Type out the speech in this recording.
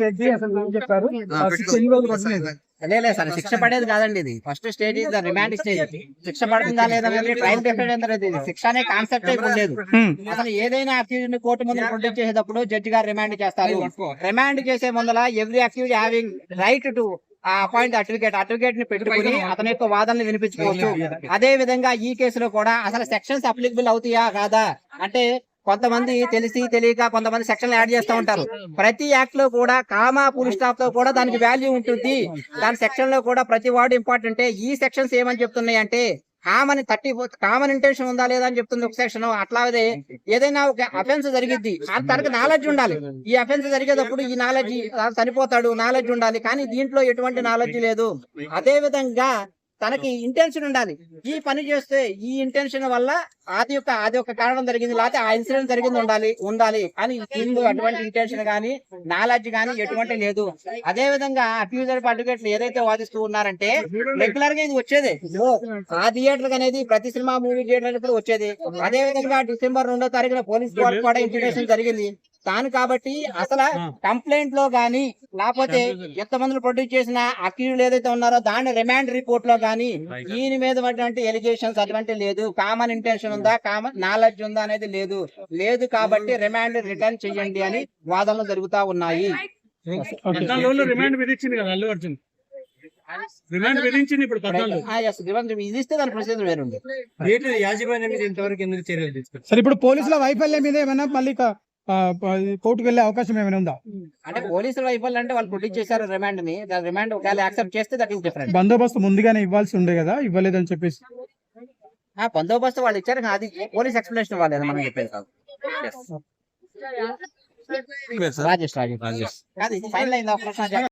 చేసి అసలు ఏం చెప్పారు? ఆ శిక్ష ఎన్ని రోజులు పడుతుంది లేదు సార్. శిక్ష పడేది కాదండి ఇది. First stage is the remand stage శిక్ష పడుతుందా లేదా అనేది ట్రైల్ డిఫరెంట్ ఇది. శిక్ష అనే కాన్సెప్ట్ లేదు అసలు ఏదైనా అక్యూజ్ని కోర్టు ముందు ప్రొడ్యూస్ చేసేటప్పుడు జడ్జి గారు రిమాండ్ చేస్తారు. రిమాండ్ చేసే ముందల every accused having right to appoint advocate అడ్వకేట్ని పెట్టుకుని అతని యొక్క వాదనలు వినిపించుకోవచ్చు. అదే విధంగా ఈ కేసులో కూడా అసలు సెక్షన్స్ అప్లికబుల్ అవుతాయా కాదా? అంటే కొంతమంది తెలిసి తెలియక కొంతమంది సెక్షన్ యాడ్ చేస్తూ ఉంటారు. ప్రతి యాక్ట్లో కూడా కామా పులి స్టాప్తో కూడా దానికి వాల్యూ ఉంటుంది. దాని సెక్షన్లో కూడా ప్రతి వర్డ్ ఇంపార్టెంట్ ఈ సెక్షన్స్ ఏమని చెప్తున్నాయి అంటే కామన్ థర్టీ కామన్ ఇంటెన్షన్ ఉందా లేదా అని చెప్తుంది ఒక సెక్షన్ అట్లాగే ఏదైనా ఒక అఫెన్స్ జరిగిద్ది. ఆ తనకు నాలెడ్జ్ ఉండాలి. ఈ అఫెన్స్ జరిగేటప్పుడు ఈ నాలెడ్జ్ చనిపోతాడు నాలెడ్జ్ ఉండాలి. కానీ దీంట్లో ఎటువంటి నాలెడ్జ్ లేదు. అదే విధంగా తనకి ఇంటెన్షన్ ఉండాలి. ఈ పని చేస్తే ఈ ఇంటెన్షన్ వల్ల అది యొక్క అది ఒక కారణం జరిగింది లేకపోతే ఆ ఇన్సిడెంట్ జరిగింది ఉండాలి ఉండాలి. కానీ దీనిలో అటువంటి ఇంటెన్షన్ గానీ నాలెడ్జ్ గానీ ఎటువంటి లేదు. అదే విధంగా అక్యూజర్ అడ్వకేట్లు ఏదైతే వాదిస్తూ ఉన్నారంటే రెగ్యులర్గా ఇది వచ్చేది. ఆ థియేటర్ అనేది ప్రతి సినిమా మూవీ థియేటర్ కూడా వచ్చేది. అదే విధంగా డిసెంబర్ రెండో తారీఖున పోలీస్ కూడా ఇంటిమేషన్ జరిగింది. దాని కాబట్టి అసలు కంప్లైంట్లో గానీ లేకపోతే ఎంతమంది ప్రొడ్యూస్ చేసిన అక్యూజ్ ఏదైతే ఉన్నారో దాని రిమాండ్ రిపోర్ట్లో గానీ ఈయన మీద ఉన్నటువంటి ఎలిగేషన్స్ అటువంటి లేదు. కామన్ ఇంటెన్షన్ ఉందా? కామన్ నాలెడ్జ్ ఉందా అనేది లేదు. లేదు కాబట్టి రిమాండ్ రిటర్న్ చేయండి అని వాదనలు జరుగుతా ఉన్నాయి. రిమాండ్ విధించింది కదా అల్లు అర్జున్. రిమాండ్ విధించింది ఇప్పుడు ఇది ఇస్తే దాని ప్రొసీజర్ వేరుంది. యాజమాన్యం మీద ఇంతవరకు ఎందుకు చర్యలు తీసుకుంటారు సరే ఇప్పుడు పోలీసుల వైఫల్యం మీద ఏమైనా మళ్ళీ కోర్టుకు వెళ్ళే అవకాశం ఏమైనా ఉందా? అంటే పోలీసుల వైఫల్యం అంటే వాళ్ళు ప్రొడ్యూస్ చేశారు రిమాండ్ని. రిమాండ్ ఒకవేళ యాక్సెప్ట్ చేస్తే దట్ ఈస్ డిఫరెంట్ బందోబస్తు ముందుగానే ఇవ్వాల్సి ఉండే కదా? ఇవ్వలేదని చెప్పేసి. ఆ బందోబస్తు వాళ్ళు ఇచ్చారు కానీ అది పోలీస్ ఎక్స్ప్లెనేషన్ ఇవ్వాలి అది మనం చెప్పేది కాదు. రాజేష్ రాజేష్. కాదు ఫైనల్ అయిందా.